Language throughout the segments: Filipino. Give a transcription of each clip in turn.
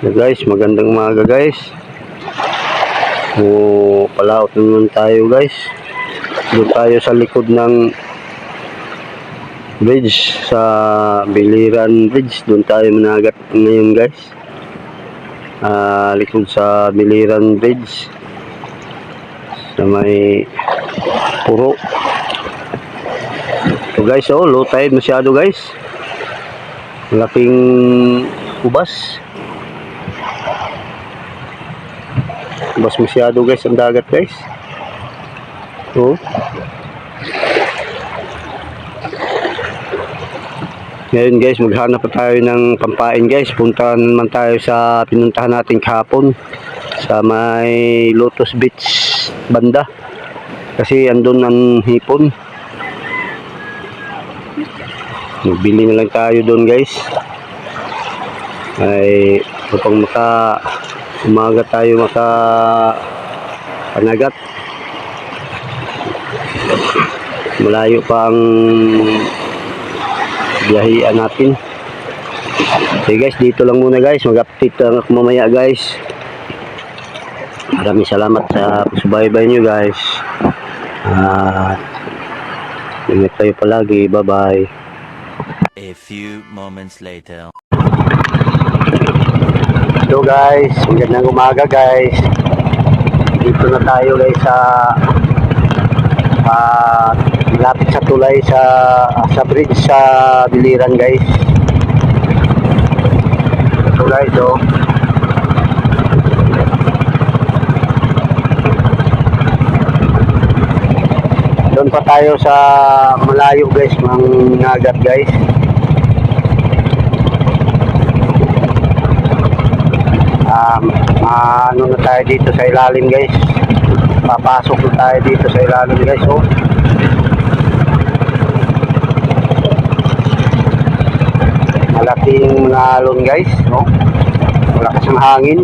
So guys, magandang umaga guys. O palaot na naman tayo guys. Doon tayo sa likod ng bridge sa Biliran Bridge. Doon tayo managat ngayon guys. Ah, likod sa Biliran Bridge. Sa may puro. So guys, oh, low tide masyado guys. Malaking ubas. Ubas masyado guys ang dagat guys. Oh. Ngayon guys, maghanap pa tayo ng pampain guys. Punta naman tayo sa pinuntahan natin kahapon sa may Lotus Beach banda. Kasi andun ang hipon. Magbili na lang tayo doon guys. Ay upang maka umaga tayo maka panagat. Malayo pa ang biyahian natin. Okay guys, dito lang muna guys. Mag-update lang ako mamaya guys. Maraming salamat sa pagsubaybay nyo guys. At ingat kayo palagi. Bye-bye. A few moments later. Hello guys, magandang umaga guys. Dito na tayo guys sa ah malapit sa tulay sa sa bridge sa Biliran guys. Ito guys oh. Doon pa tayo sa malayo guys, mga nagat guys. Um, ano na tayo dito sa ilalim guys papasok na tayo dito sa ilalim guys oh. malaking mga alon guys oh. malakas ang hangin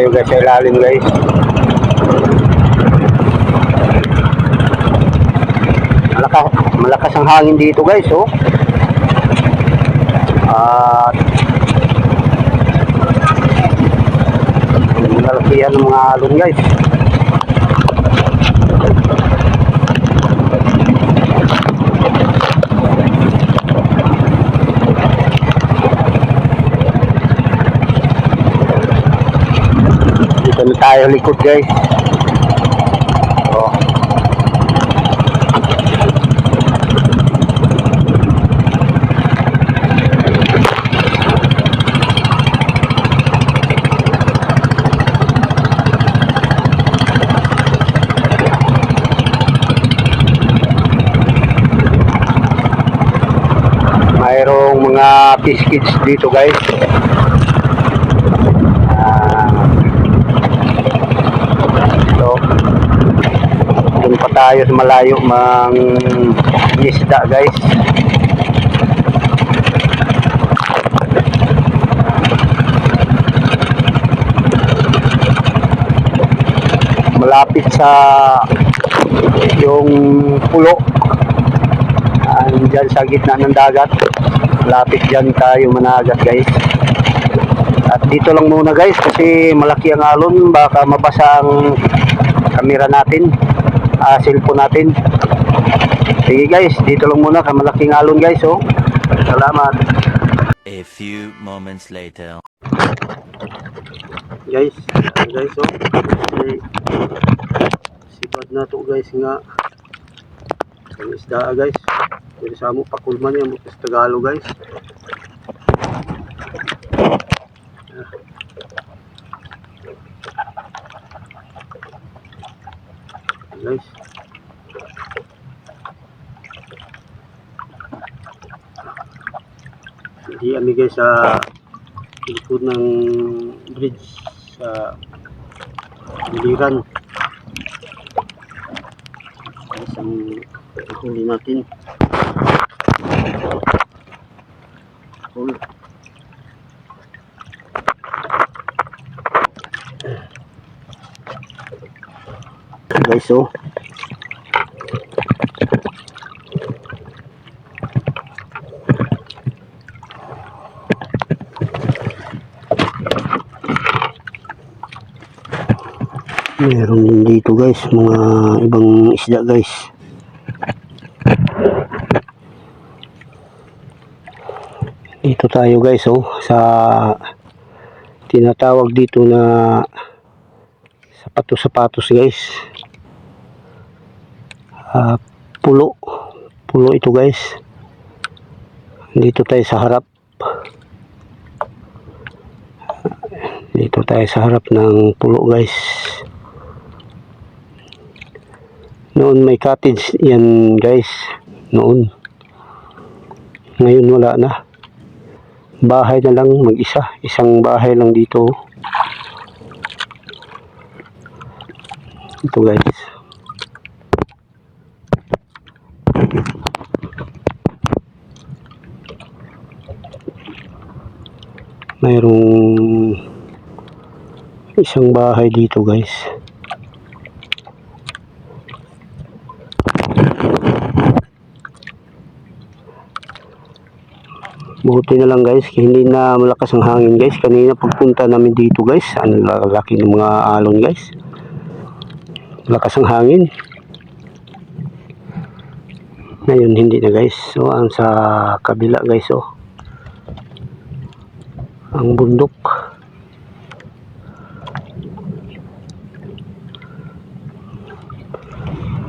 dito guys sa ilalim guys malakas, malakas ang hangin dito guys oh. At malakihan ng mga alon guys na tayo likod guys. Oh mayroong mga biscuits dito guys Ah, so dun pa tayo sa malayo mang isda guys malapit sa yung pulo Andyan sa gitna ng dagat. Lapit dyan tayo managat guys. At dito lang muna guys kasi malaki ang alon. Baka mabasa ang kamera natin. Ah, cellphone natin. Sige guys, dito lang muna. Malaking alon guys. Oh. Salamat. A few moments later. Guys, guys oh. Kasi sipad na to guys nga. Ang isda ah, guys. Pero sa mo pakulman yan mo sa Tagalog guys. Guys. Hindi kami guys sa likod ng bridge sa Biliran. Isang huli natin. Huli. Oh. Meron din dito guys, mga ibang isda guys. Dito tayo guys oh, sa tinatawag dito na sapatos-sapatos guys. Ah, pulo. Pulo ito guys. Dito tayo sa harap. Dito tayo sa harap ng pulo guys. Noon may cottage yan guys. Noon. Ngayon wala na. Bahay na lang mag-isa. Isang bahay lang dito. Ito guys. Mayroong isang bahay dito guys. Buti na lang guys, hindi na malakas ang hangin guys. Kanina pagpunta namin dito guys, ang laki ng mga alon guys. Lakas ang hangin. Ngayon hindi na guys. So ang sa kabila guys oh. Ang bundok.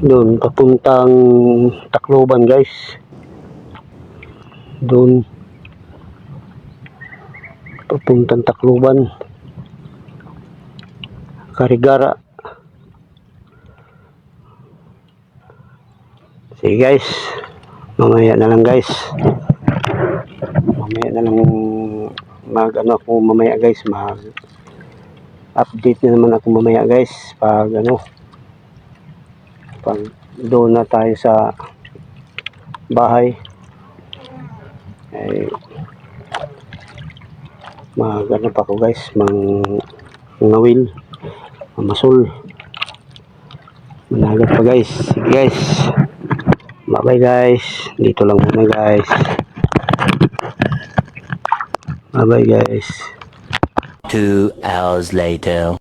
Doon papuntang Tacloban guys. Doon. Papuntang Tacloban. Karigara. Sige guys. Mamaya na lang guys. Mamaya na lang mag ano ako mamaya guys mag update na naman ako mamaya guys pag ano pag doon na tayo sa bahay. Ay mag ano pa ako guys mang ngawil mamasol managat pa guys. Sige guys. Bye bye guys. Dito lang muna guys bye bye guys. Two hours later.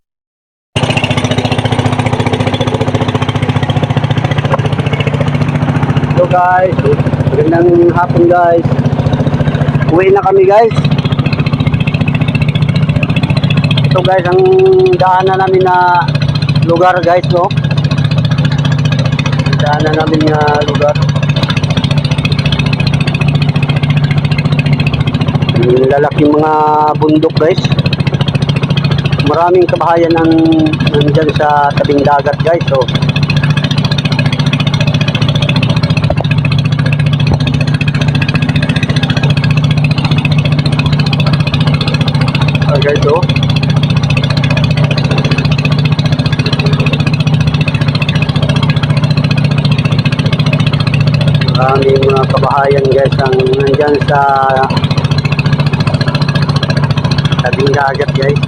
hello guys. Magandang hapon guys. Uwi na kami guys. Ito guys ang daanan namin na lugar guys no? Daanan namin na lugar Yung lalaking mga bundok guys. Maraming kabahayan ang nandyan sa tabing dagat guys so Ah, guys oh. Maraming mga kabahayan guys ang nandyan sa tabing dagat guys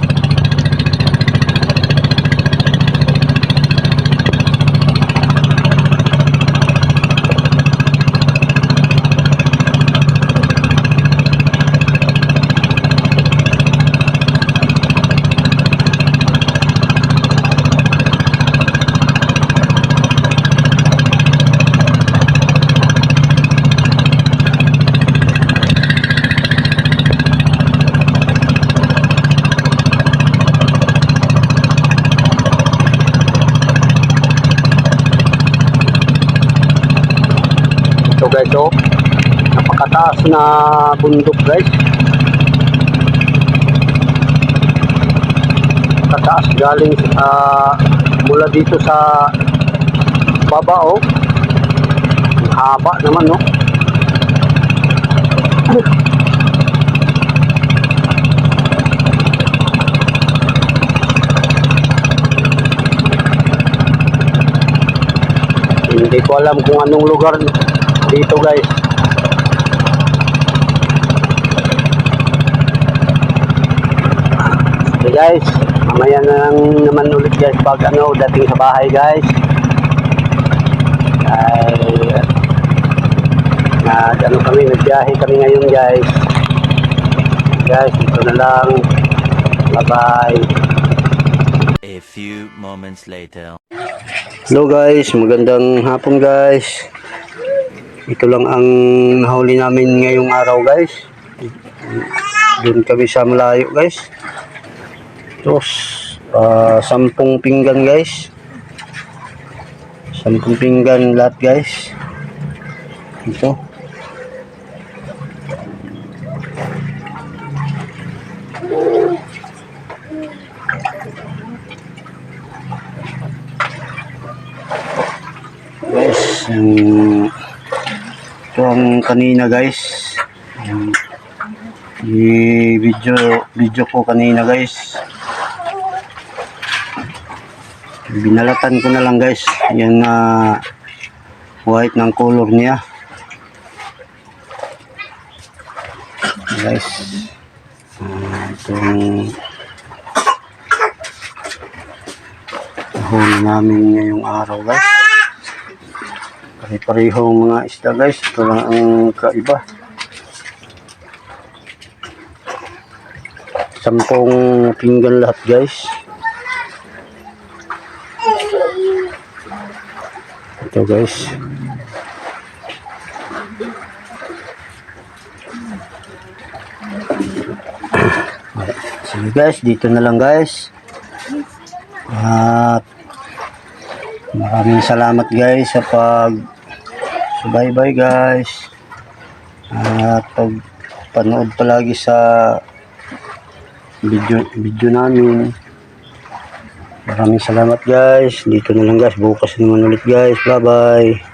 ito guys oh napakataas na bundok guys. Kataas galing sa mula dito sa baba oh. Haba naman no Hindi ko alam kung anong lugar dito guys. Guys, mamaya na lang naman ulit guys pag ano dating sa bahay guys. Ay nag ano kami, nagbiyahe kami ngayon guys. Guys, dito na lang. Bye bye. A few moments later. Hello guys, magandang hapon guys. Ito lang ang nahuli namin ngayong araw guys. Doon kami sa malayo guys. Tapos, ah, sampung pinggan guys. Sampung pinggan lahat guys. Ito. guys yung ito ang kanina guys yung i video video ko kanina guys binalatan ko na lang guys yan na white ng color niya guys Ah, itong huli namin ngayong araw guys Pare-parehong mga isda guys. Ito lang ang kaiba. Sampung pinggan lahat guys. Ito guys. Sige guys, dito na lang guys. At maraming salamat guys sa pag bye guys. At pag panood palagi sa video video namin. Maraming salamat guys. Dito na lang guys. Bukas naman ulit guys. Bye bye.